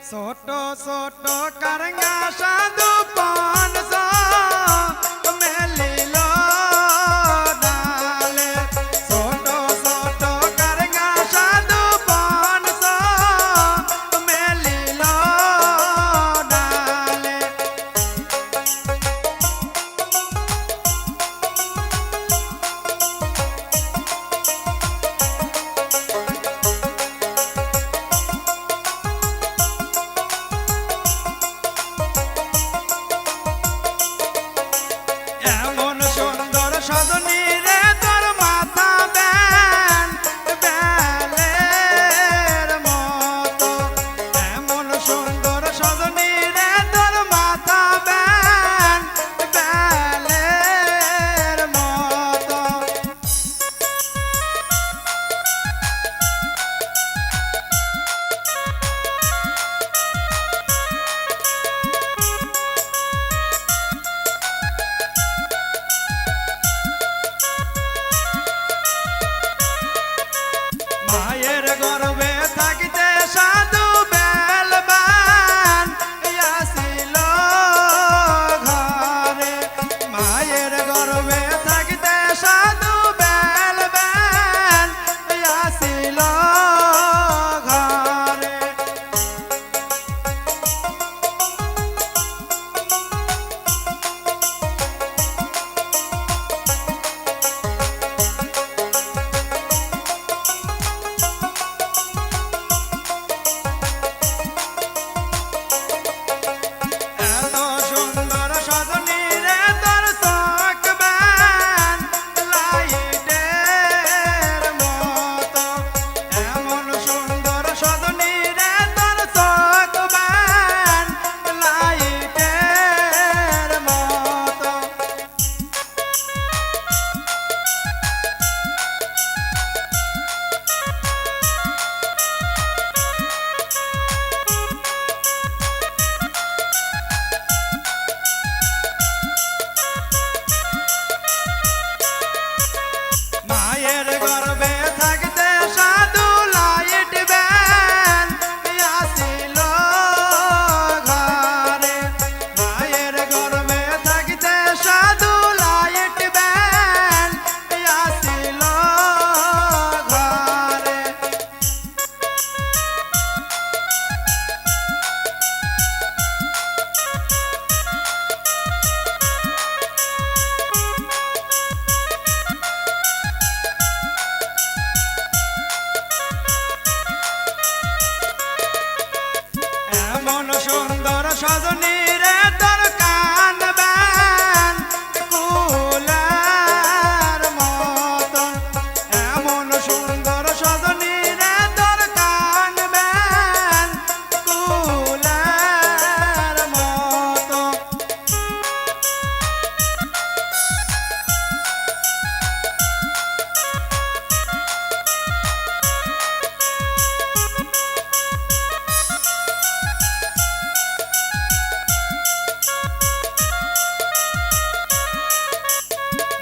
ছোট ছোট কারঙ্গা সাধু পান মেলিল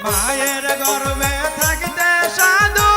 মায়ের গর্বে থাকতে সাধু